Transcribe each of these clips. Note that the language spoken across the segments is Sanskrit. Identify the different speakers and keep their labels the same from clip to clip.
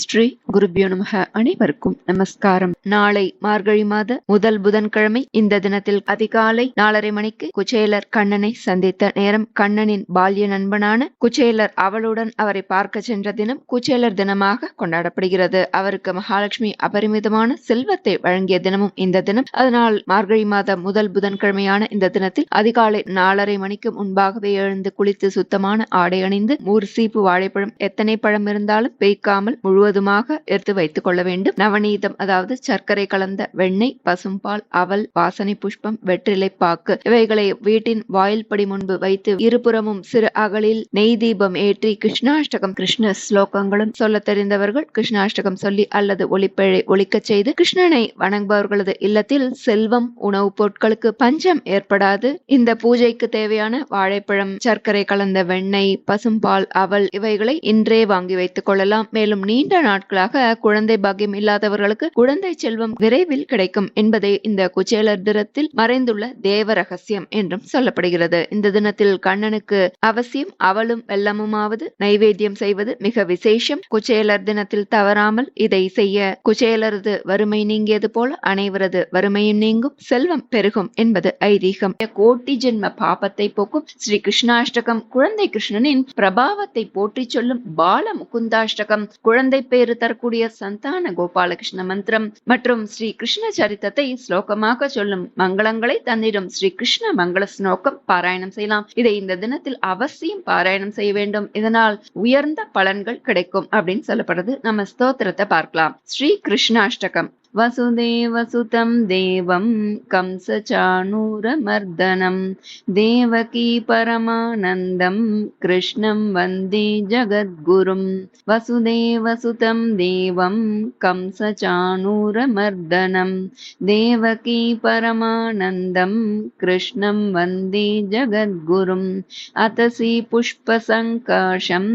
Speaker 1: ஸ்ரீ குருபியோ நமக அனைவருக்கும் நமஸ்காரம் நாளை மார்கழி மாத முதல் புதன்கிழமை இந்த தினத்தில் அதிகாலை நாலரை மணிக்கு குச்சேலர் கண்ணனை சந்தித்த நேரம் கண்ணனின் பால்ய நண்பனான குச்சேலர் அவளுடன் அவரை பார்க்க சென்ற தினம் குச்சேலர் தினமாக கொண்டாடப்படுகிறது அவருக்கு மகாலட்சுமி அபரிமிதமான செல்வத்தை வழங்கிய தினமும் இந்த தினம் அதனால் மார்கழி மாத முதல் புதன்கிழமையான இந்த தினத்தில் அதிகாலை நாலரை மணிக்கு முன்பாகவே எழுந்து குளித்து சுத்தமான ஆடை அணிந்து மூர் சீப்பு வாழைப்பழம் எத்தனை பழம் இருந்தாலும் பெய்க்காமல் முழு முழுவதுமாக எடுத்து வைத்துக் கொள்ள வேண்டும் நவநீதம் அதாவது சர்க்கரை கலந்த வெண்ணெய் பசும்பால் அவல் வாசனை புஷ்பம் வெற்றிலை பாக்கு இவைகளை வீட்டின் வாயில் படி முன்பு வைத்து இருபுறமும் சிறு அகலில் நெய் தீபம் ஏற்றி கிருஷ்ணாஷ்டகம் கிருஷ்ண ஸ்லோகங்களும் சொல்ல தெரிந்தவர்கள் கிருஷ்ணாஷ்டகம் சொல்லி அல்லது ஒளிப்பழை ஒழிக்கச் செய்து கிருஷ்ணனை வணங்குபவர்களது இல்லத்தில் செல்வம் உணவுப் பொருட்களுக்கு பஞ்சம் ஏற்படாது இந்த பூஜைக்கு தேவையான வாழைப்பழம் சர்க்கரை கலந்த வெண்ணெய் பசும்பால் அவல் இவைகளை இன்றே வாங்கி வைத்துக் கொள்ளலாம் மேலும் நீண்ட நீண்ட நாட்களாக குழந்தை பாக்கியம் இல்லாதவர்களுக்கு குழந்தை செல்வம் விரைவில் கிடைக்கும் என்பதே இந்த குச்சேலர் தினத்தில் மறைந்துள்ள தேவ ரகசியம் என்றும் சொல்லப்படுகிறது இந்த தினத்தில் கண்ணனுக்கு அவசியம் அவளும் வெள்ளமுமாவது நைவேத்தியம் செய்வது மிக விசேஷம் குச்சேலர் தினத்தில் தவறாமல் இதை செய்ய குச்சேலரது வறுமை நீங்கியது போல அனைவரது வறுமையும் நீங்கும் செல்வம் பெருகும் என்பது ஐதீகம் கோட்டி ஜென்ம பாபத்தை போக்கும் ஸ்ரீ கிருஷ்ணாஷ்டகம் குழந்தை கிருஷ்ணனின் பிரபாவத்தை போற்றி சொல்லும் பால முகுந்தாஷ்டகம் குழந்தை மக்கள் தரக்கூடிய சந்தான கோபாலகிருஷ்ண மந்திரம் மற்றும் ஸ்ரீ கிருஷ்ண சரித்தத்தை ஸ்லோகமாக சொல்லும் மங்களங்களை தந்திடும் ஸ்ரீ கிருஷ்ண மங்கள ஸ்லோகம் பாராயணம் செய்யலாம் இதை இந்த தினத்தில் அவசியம் பாராயணம் செய்ய வேண்டும் இதனால் உயர்ந்த பலன்கள் கிடைக்கும் அப்படின்னு சொல்லப்படுறது நம்ம ஸ்தோத்திரத்தை பார்க்கலாம் ஸ்ரீ கிருஷ்ணாஷ்டகம் वसुदेवसुतं देवं कंसचाणूरमर्दनं देवकी परमानन्दं कृष्णं वन्दे जगद्गुरुं वसुदेवसुतं देवं कंसचाणूरमर्दनं देवकी परमानन्दं कृष्णं वन्दे जगद्गुरुम् अतसि पुष्पसङ्काशं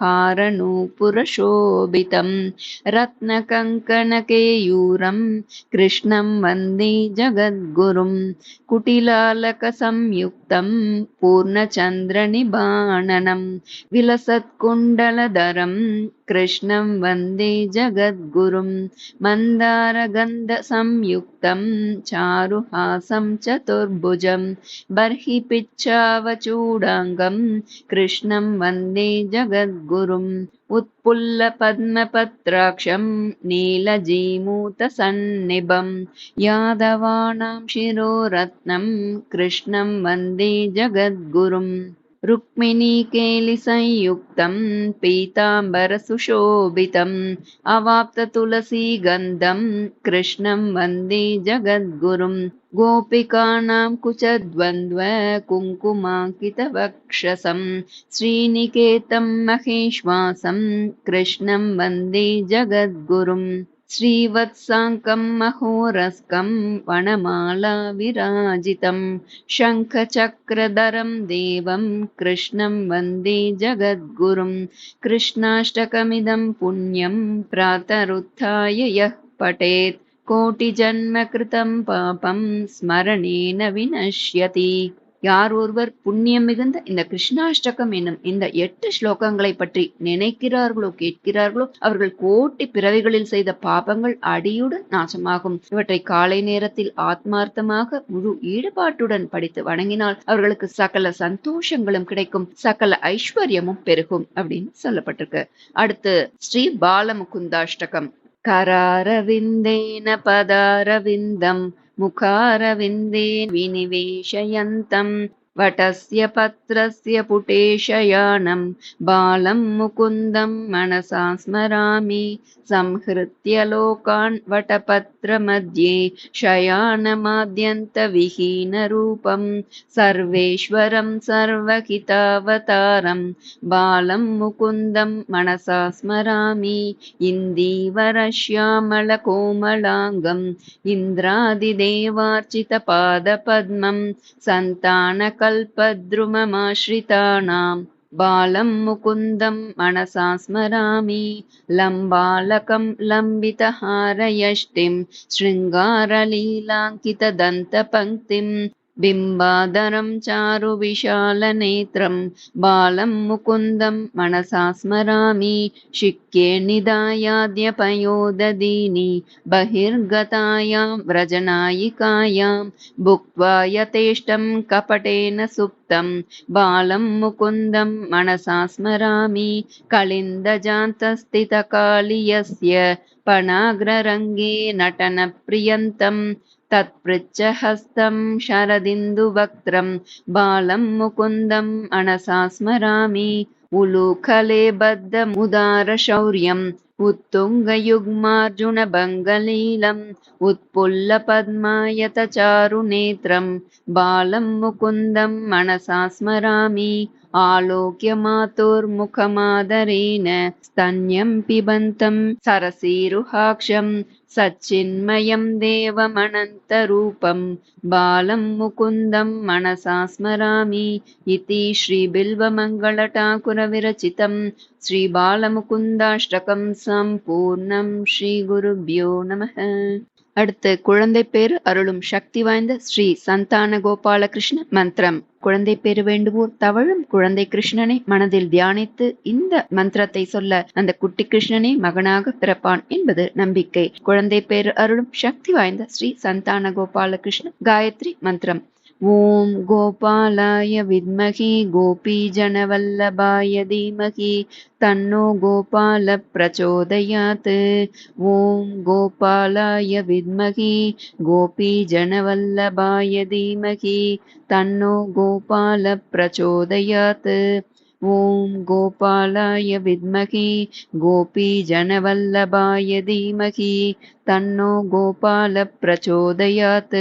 Speaker 1: हारणु पुरशोभितं त्रिपुरं कृष्णं वन्दे जगद्गुरुं कुटिलालकसंयुक्तं पूर्णचन्द्रनिबाणनं विलसत्कुण्डलधरं कृष्णं वन्दे जगद्गुरुं मन्दारगन्धसंयुक्तं चारुहासं चतुर्भुजं बर्हिपिच्छावचूडाङ्गं कृष्णं वन्दे जगद्गुरुम् उत्पुल्लपद्मपत्राक्षम् नीलजीमूतसन्निभं यादवानां शिरोरत्नम् कृष्णम् वन्दे जगद्गुरुम् रुक्मिणीकेलिसंयुक्तम् पीताम्बरसुशोभितम् अवाप्ततुलसीगन्धम् कृष्णं वन्दे जगद्गुरुं गोपिकानां कुङ्कुमाङ्कितवक्षसम् श्रीनिकेतं महेश्वासं कृष्णं वन्दे जगद्गुरुम् श्रीवत्साङ्कम् महोरस्कं वनमाला विराजितं शङ्खचक्रधरम् देवं कृष्णं वन्दे जगद्गुरुम् कृष्णाष्टकमिदं पुण्यं प्रातरुत्थाय यः पठेत् कोटिजन्मकृतं पापं स्मरणेन विनश्यति யார் ஒருவர் புண்ணியம் மிகுந்த இந்த கிருஷ்ணாஷ்டகம் என்னும் இந்த எட்டு ஸ்லோகங்களை பற்றி நினைக்கிறார்களோ கேட்கிறார்களோ அவர்கள் கோட்டி பிறவிகளில் செய்த பாபங்கள் அடியுடன் நாசமாகும் இவற்றை காலை நேரத்தில் ஆத்மார்த்தமாக முழு ஈடுபாட்டுடன் படித்து வணங்கினால் அவர்களுக்கு சகல சந்தோஷங்களும் கிடைக்கும் சகல ஐஸ்வர்யமும் பெருகும் அப்படின்னு சொல்லப்பட்டிருக்கு அடுத்து ஸ்ரீ பாலமுகுந்தாஷ்டகம் கராரவிந்தேன பதாரவிந்தம் मुखारविन्दे विनिवेशयन्तम् वटस्य पत्रस्य पुटे शयानं बालं मुकुन्दं मनसा स्मरामि संहृत्य लोकान् वटपत्रमध्ये शयानमाद्यन्तविहीनरूपं सर्वेश्वरं सर्वहितावतारं बालं मुकुन्दं मनसा स्मरामि इन्दीवरश्यामलकोमलाङ्गम् इन्द्रादिदेवार्चितपादपद्मं सन्तानक कल्पद्रुममाश्रितानां बालं मुकुन्दं मनसा स्मरामि लम्बालकं लम्बितहारयष्टिं शृङ्गारलीलाङ्कितदन्तपङ्क्तिम् बिम्बादरं चारु विशालनेत्रं बालं मुकुन्दं मनसा स्मरामि शिक्ये निधायाद्यपयोदीनि बहिर्गतायां व्रजनायिकायां भुक्त्वा यथेष्टं कपटेन सुप्तं बालं मुकुन्दं मनसा स्मरामि कलिन्दजान्तस्थितकालियस्य पणाग्ररङ्गे नटनप्रियन्तम् तत्पृच्छहस्तं शरदिन्दुवक्त्रं बालं मुकुन्दम् अनसा स्मरामि उलूखले बद्धमुदारशौर्यम् उदार शौर्यम् बालं मुकुन्दम् मनसा स्मरामि आलोक्यमातुर्मुखमादरेण स्तन्यं पिबन्तं सरसीरुहाक्षम् सच्चिन्मयं देवमनन्तरूपं बालं मुकुन्दं मनसा स्मरामि इति श्रीबिल्वमङ्गलटाकुरविरचितं श्रीबालमुकुन्दाष्टकं सम्पूर्णं श्रीगुरुभ्यो नमः அடுத்து குழந்தை பேர் அருளும் சக்தி வாய்ந்த ஸ்ரீ சந்தான கோபாலகிருஷ்ண மந்திரம் குழந்தை பெற வேண்டுவோர் தவழும் குழந்தை கிருஷ்ணனை மனதில் தியானித்து இந்த மந்திரத்தை சொல்ல அந்த குட்டி கிருஷ்ணனே மகனாக பிறப்பான் என்பது நம்பிக்கை குழந்தை பேறு அருளும் சக்தி வாய்ந்த ஸ்ரீ சந்தான கோபாலகிருஷ்ணன் காயத்ரி மந்திரம் ॐ गोपालाय विद्महे गोपीजनवल्लभाय धीमहि तन्नो गोपालप्रचोदयात् ॐ गोपालाय विद्महे गोपीजनवल्लभाय धीमहि तन्नो गोपालप्रचोदयात् ॐ गोपालाय विद्महे गोपीजनवल्लभाय धीमहि तन्नो गोपालप्रचोदयात्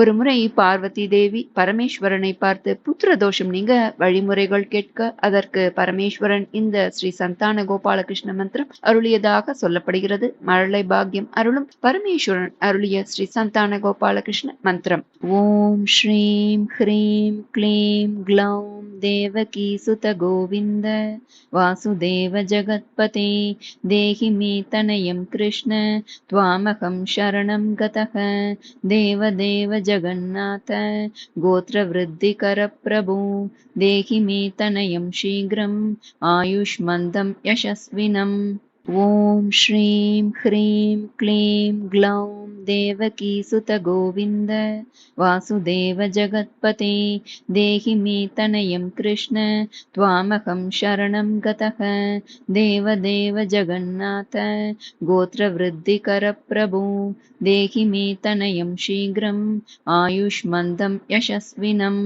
Speaker 1: ஒரு முறை பார்வதி தேவி பரமேஸ்வரனை பார்த்து புத்திர தோஷம் நீங்க வழிமுறைகள் கேட்க அதற்கு பரமேஸ்வரன் இந்த ஸ்ரீ சந்தான கோபாலகிருஷ்ண மந்திரம் அருளியதாக சொல்லப்படுகிறது மழலை பாக்கியம் அருளும் பரமேஸ்வரன் அருளிய ஸ்ரீ சந்தான கோபாலகிருஷ்ண மந்திரம் ஓம் ஸ்ரீம் ஹ்ரீம் க்ளீம் க்ளௌம் தேவகி சுத கோவிந்த வாசுதேவ ஜகத்பதே தேகி மே தனயம் கிருஷ்ண சரணம் கதக गतः தேவ जगन्नाथ गोत्रवृद्धिकरप्रभु देहि मे तनयं शीघ्रम् आयुष्मन्दं यशस्विनम् ॐ श्रीं ह्रीं क्लीं ग्लौं देवकीसुतगोविन्द वासुदेवजगत्पते देहि मे तनयं कृष्ण त्वामहं शरणं गतः देवदेव जगन्नाथ गोत्रवृद्धिकरप्रभो देहि मे तनयं शीघ्रम् आयुष्मन्दं यशस्विनम्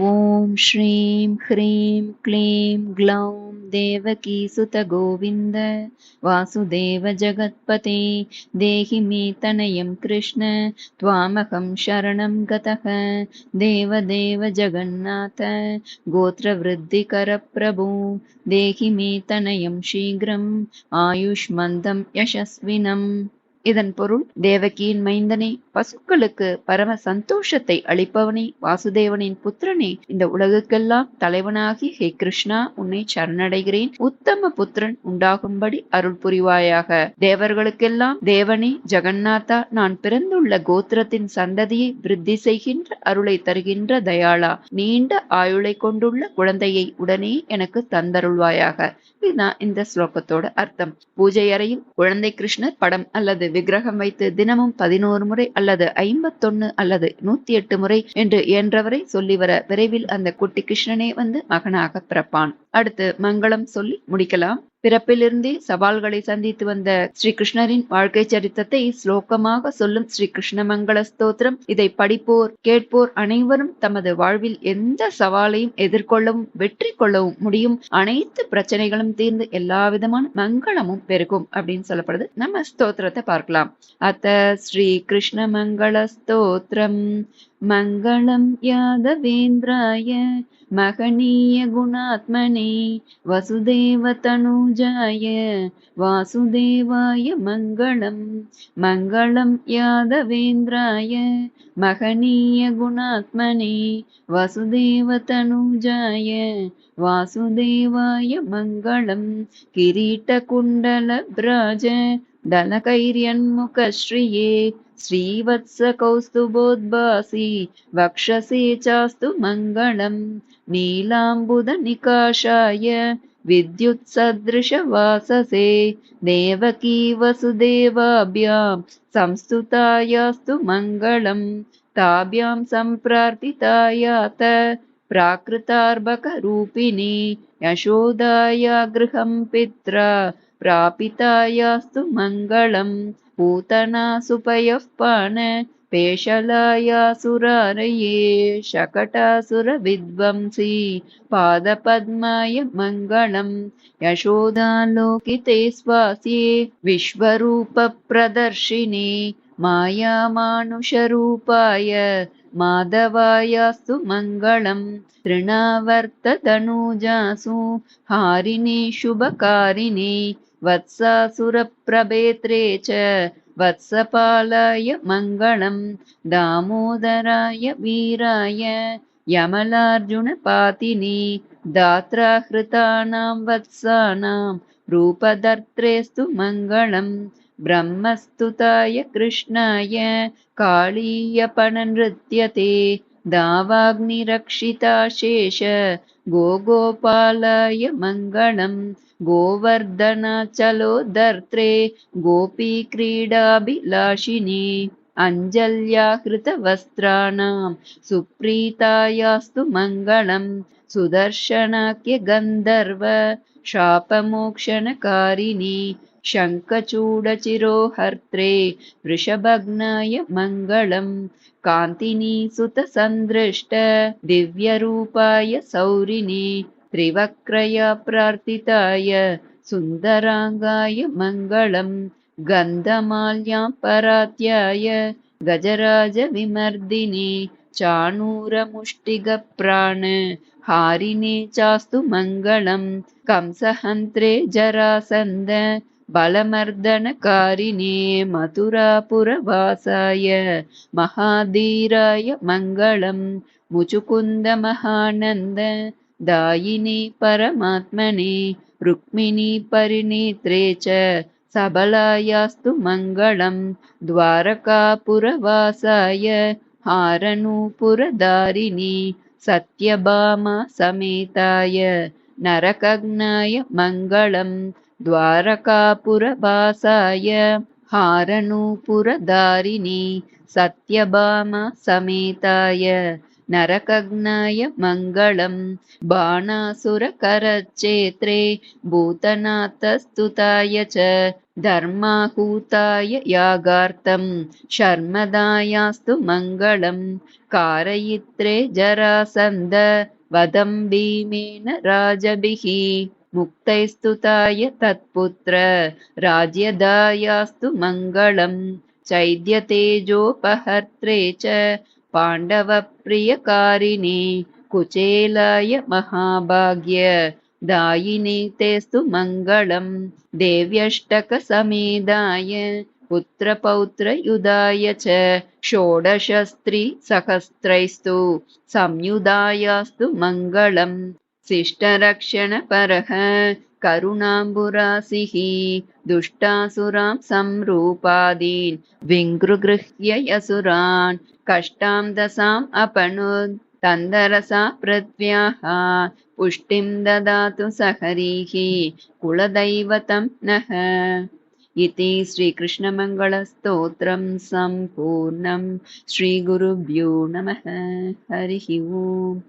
Speaker 1: ॐ श्रीं ह्रीं क्लीं ग्लौं देवकीसुतगोविन्द वासुदेवजगत्पते देहि मे तनयं कृष्ण त्वामहं शरणं गतः देवदेव जगन्नाथ गोत्रवृद्धिकरप्रभो देहि मे तनयं शीघ्रम् आयुष्मन्दं यशस्विनम् இதன் பொருள் தேவகியின் மைந்தனே பசுக்களுக்கு பரம சந்தோஷத்தை அளிப்பவனே வாசுதேவனின் புத்திரனே இந்த உலகுக்கெல்லாம் தலைவனாகி ஹே கிருஷ்ணா உன்னை சரணடைகிறேன் உத்தம புத்திரன் உண்டாகும்படி அருள் புரிவாயாக தேவர்களுக்கெல்லாம் தேவனே ஜெகநாதா நான் பிறந்துள்ள கோத்திரத்தின் சந்ததியை விருத்தி செய்கின்ற அருளை தருகின்ற தயாளா நீண்ட ஆயுளை கொண்டுள்ள குழந்தையை உடனே எனக்கு தந்தருள்வாயாக இதுதான் இந்த ஸ்லோகத்தோட அர்த்தம் பூஜை அறையில் குழந்தை கிருஷ்ணர் படம் அல்லது விக்கிரகம் வைத்து தினமும் பதினோரு முறை அல்லது ஐம்பத்தொன்னு அல்லது நூத்தி எட்டு முறை என்று என்றவரை சொல்லி வர விரைவில் அந்த குட்டி கிருஷ்ணனே வந்து மகனாக பிறப்பான் அடுத்து மங்களம் சொல்லி முடிக்கலாம் பிறப்பிலிருந்தே சவால்களை சந்தித்து வந்த ஸ்ரீ கிருஷ்ணரின் வாழ்க்கை சரித்திரத்தை ஸ்லோகமாக சொல்லும் ஸ்ரீ கிருஷ்ணமங்கள ஸ்தோத்திரம் இதை படிப்போர் கேட்போர் அனைவரும் தமது வாழ்வில் எந்த சவாலையும் எதிர்கொள்ளவும் வெற்றி கொள்ளவும் முடியும் அனைத்து பிரச்சனைகளும் தீர்ந்து எல்லா விதமான மங்களமும் பெருகும் அப்படின்னு சொல்லப்படுது நம்ம ஸ்தோத்திரத்தை பார்க்கலாம் அத்த ஸ்ரீ கிருஷ்ண மங்கள ஸ்தோத்திரம் मङ्गलं यादवेन्द्राय महनीयगुणात्मने वसुदेवतनुजाय वासुदेवाय मङ्गलं मङ्गलं यादवेन्द्राय महनीयगुणात्मने वसुदेवतनुजाय वासुदेवाय मङ्गलं किरीटकुण्डलभ्राज धनकैर्यण्मुखश्रिये श्रीवत्सकौस्तुभोद्भासी वक्षसे चास्तु मङ्गलम् नीलाम्बुदनिकाषाय विद्युत्सदृशवाससे देवकी वसुदेवाभ्यां संस्तुतायास्तु मङ्गलम् ताभ्यां सम्प्रार्थितायात प्राकृतार्बकरूपिणी यशोदाया गृहं पित्रा प्रापितायास्तु मङ्गलम् पान पेशलाया पेशलायासुरारये शकटासुरविद्वंसी पादपद्माय मङ्गलम् यशोदालोकिते स्वास्ये विश्वरूपप्रदर्शिनि मायामानुषरूपाय माधवायास्तु मङ्गलम् तृणावर्ततनुजासु हारिणि शुभकारिणि वत्सासुरप्रभेत्रे च वत्सपालाय मङ्गलम् दामोदराय वीराय यमलार्जुनपातिनी दात्राहृतानां वत्सानां रूपदर्त्रेस्तु मङ्गलम् ब्रह्मस्तुताय कृष्णाय कालीयपणनृत्यते दावाग्निरक्षिता शेष गोगोपालाय मङ्गलम् गोवर्धनचलो धर्त्रे गोपीक्रीडाभिलाषिनि अञ्जल्या कृतवस्त्राणां सुप्रीतायास्तु मङ्गलम् सुदर्शनाख्यगन्धर्व शापमोक्षणकारिणि शापमोक्षणकारिणी हर्त्रे वृषभग्नाय मङ्गलम् कान्तिनी सुतसन्दृष्ट दिव्यरूपाय सौरिणी त्रिवक्रया प्रार्थिताय सुन्दराङ्गाय मङ्गलम् गन्धमाल्यां परात्याय गजराजविमर्दिने चाणूरमुष्टिगप्राण हारिणे चास्तु मङ्गलम् कंसहन्त्रे जरासन्द बलमर्दनकारिणे मथुरापुरवासाय महाधीराय मङ्गलम् मुचुकुन्दमहानन्द दायिनि परमात्मने रुक्मिणि परिनेत्रे च सबलायास्तु मङ्गलम् द्वारकापुरवासाय हारनूपुरदारिणि सत्यभामा समेताय नरकग्नाय मङ्गलम् द्वारकापुरवासाय हारनूपुरदारिणि सत्यभामा समेताय नरकग्नाय मङ्गलम् बाणासुरकरच्छेत्रे भूतनाथस्तुताय च धर्माहूताय यागार्थम् शर्मदायास्तु मङ्गलम् कारयित्रे जरासन्द वदम् भीमेन राजभिः मुक्तैस्तुताय तत्पुत्र राज्यदायास्तु मङ्गलम् चैद्यतेजोपहर्त्रे च पाण्डवप्रियकारिणी कुचेलाय महाभाग्य दायिनी तेस्तु मङ्गलम् देव्यष्टकसमेधाय पुत्रपौत्रयुधाय च षोडशस्त्रिसहस्रैस्तु संयुधायास्तु मङ्गलम् शिष्टरक्षणपरः करुणाम्बुरासिः दुष्टासुरां संरूपादीन् विङ्ग्रुगृह्य असुरान् कष्टां दशाम् अपणु तन्दरसा पृथिव्याः पुष्टिं ददातु सहरीः कुलदैवतं नः इति श्रीकृष्णमङ्गलस्तोत्रं सम्पूर्णं श्रीगुरुभ्यो नमः हरिः ओम्